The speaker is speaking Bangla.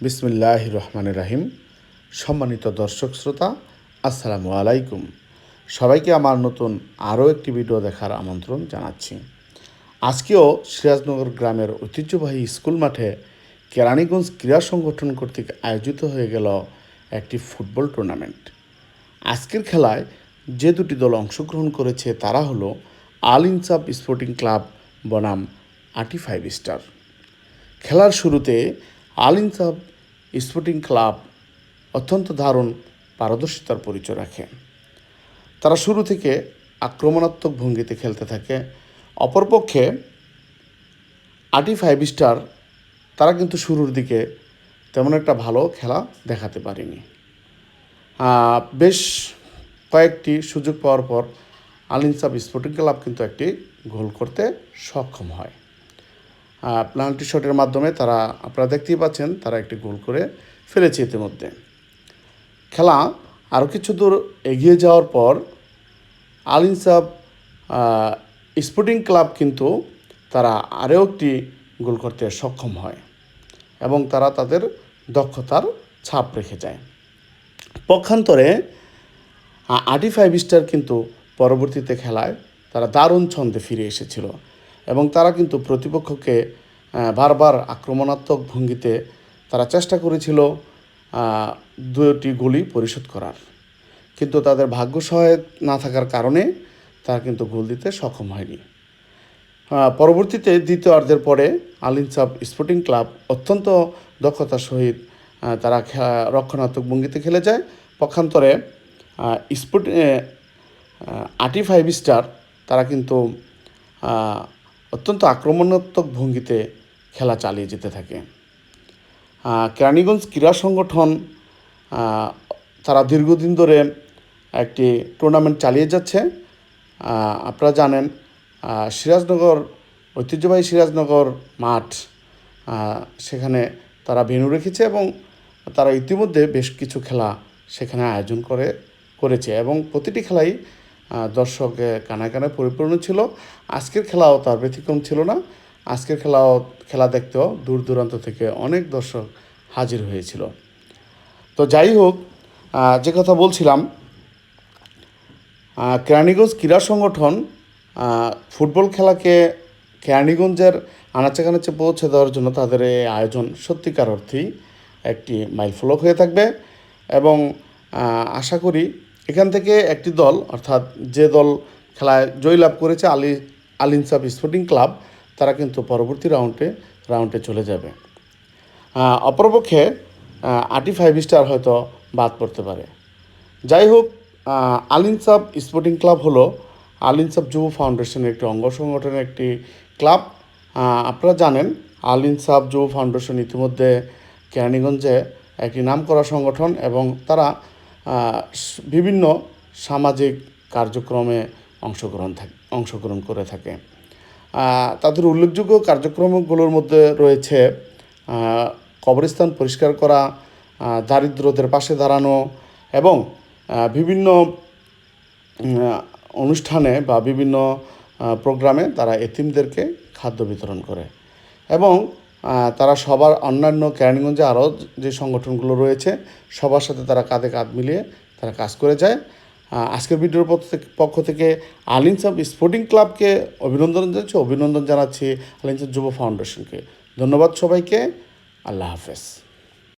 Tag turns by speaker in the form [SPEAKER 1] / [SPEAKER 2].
[SPEAKER 1] বিসমিল্লাহ রহমান রাহিম। সম্মানিত দর্শক শ্রোতা, আসসালামু আলাইকুম। সবাইকে আমার নতুন আরও একটি ভিডিও দেখার আমন্ত্রণ জানাচ্ছি। আজকেও সিরাজনগর গ্রামের ঐতিহ্যবাহী স্কুল মাঠে কেরানীগঞ্জ ক্রীড়া সংগঠন কর্তৃক আয়োজিত হয়ে গেল একটি ফুটবল টুর্নামেন্ট। আজকের খেলায় যে দুটি দল অংশগ্রহণ করেছে তারা হলো আল ইনসাফ স্পোর্টিং ক্লাব বনাম আটি ফাইভ স্টার। খেলার শুরুতে আল ইনসাফ স্পোর্টিং ক্লাব অত্যন্ত দারুণ পারদর্শিতার পরিচয় রাখে। তারা শুরু থেকে আক্রমণাত্মক ভঙ্গিতে খেলতে থাকে। অপরপক্ষে আটি ফাইভ স্টার, তারা কিন্তু শুরুর দিকে তেমন একটা ভালো খেলা দেখাতে পারেনি। বেশ কয়েকটি সুযোগ পাওয়ার পর আল ইনসাফ স্পোর্টিং ক্লাব কিন্তু একটি গোল করতে সক্ষম হয়। পেনাল্টি শটের মাধ্যমে তারা, আপনারা দেখতেই পাচ্ছেন, তারা একটি গোল করে ফেলেছে ইতিমধ্যে। খেলা আরও কিছু দূর এগিয়ে যাওয়ার পর, আল ইনসাফ স্পোর্টিং ক্লাব কিন্তু তারা আরও একটি গোল করতে সক্ষম হয় এবং তারা তাদের দক্ষতার ছাপ রেখে যায়। পক্ষান্তরে আটি ফাইভ স্টার কিন্তু পরবর্তীতে খেলায় তারা দারুণ ছন্দে ফিরে এসেছিল। এবং তারা কিন্তু প্রতিপক্ষকে বারবার আক্রমণাত্মক ভঙ্গিতে তারা চেষ্টা করেছিল দুটি গোলই পরিশোধ করার। কিন্তু তাদের ভাগ্য সহায়ক না থাকার কারণে তারা কিন্তু গোল দিতে সক্ষম হয়নি। পরবর্তীতে দ্বিতীয়ার্ধের পরে আল ইনসাফ স্পোর্টিং ক্লাব অত্যন্ত দক্ষতার সহিত তারা রক্ষণাত্মক ভঙ্গিতে খেলে যায়। পক্ষান্তরে স্পোর্ট আটি ফাইভ স্টার তারা কিন্তু আক্রমণাত্মক ভঙ্গিতে খেলা চালিয়ে যেতে থাকে। কেরানীগঞ্জ ক্রীড়া সংগঠন তারা দীর্ঘদিন ধরে একটি টুর্নামেন্ট চালিয়ে যাচ্ছে। আপনারা জানেন সিরাজনগর, ঐতিহ্যবাহী সিরাজনগর মাঠ সেখানে তারা ভেন্যু রেখেছে এবং তারা ইতিমধ্যে বেশ কিছু খেলা সেখানে আয়োজন করে, করেছে এবং প্রতিটি খেলাই দর্শকে কানায় কানায় পরিপূর্ণ ছিল। আজকের খেলাও তার ব্যতিক্রম ছিল না। আজকের খেলাও, খেলা দেখতেও দূর দূরান্ত থেকে অনেক দর্শক হাজির হয়েছিল। তো যাই হোক যে কথা বলছিলাম কেরানীগঞ্জ ক্রীড়া সংগঠন ফুটবল খেলাকে কেরানীগঞ্জের আনাচে কানাচে পৌঁছে দেওয়ার জন্য তাদের এই আয়োজন সত্যিকার অর্থেই একটি মাইলফলক হয়ে থাকবে। এবং আশা করি এখান থেকে একটি দল, অর্থাৎ যে দল খেলায় জয়লাভ করেছে আলি, আল ইনসাফ স্পোর্টিং ক্লাব, তারা কিন্তু পরবর্তী রাউন্ডে রাউন্ডে চলে যাবে। অপরপক্ষে আটি ফাইভ স্টার হয়তো বাদ পড়তে পারে। যাই হোক আল ইনসাফ স্পোর্টিং ক্লাব হলো আল ইনসাফ যুব ফাউন্ডেশনের একটি অঙ্গ সংগঠনের একটি ক্লাব। আপনারা জানেন, আল ইনসাফ যুব ফাউন্ডেশন ইতিমধ্যে কেরানীগঞ্জে একটি নামকরা সংগঠন এবং তারা বিভিন্ন সামাজিক কার্যক্রমে অংশগ্রহণ থাকে অংশগ্রহণ করে থাকে। তাদের উল্লেখযোগ্য কার্যক্রমগুলোর মধ্যে রয়েছে কবরস্থান পরিষ্কার করা দারিদ্রদের পাশে দাঁড়ানো এবং বিভিন্ন অনুষ্ঠানে বা বিভিন্ন প্রোগ্রামে তারা এতিমদেরকে খাদ্য বিতরণ করে। এবং তারা সবার অন্যান্য কেরানীগঞ্জে আরও যে সংগঠনগুলো রয়েছে, সবার সাথে তারা কাঁধে কাঁধ মিলিয়ে তারা কাজ করে যায়। আজকের ভিডিওর পক্ষ থেকে আলিনসাব স্পোর্টিং ক্লাবকে অভিনন্দন জানাচ্ছি অভিনন্দন জানাচ্ছি আলিনসাব যুব ফাউন্ডেশনকে। ধন্যবাদ সবাইকে, আল্লাহ হাফেজ।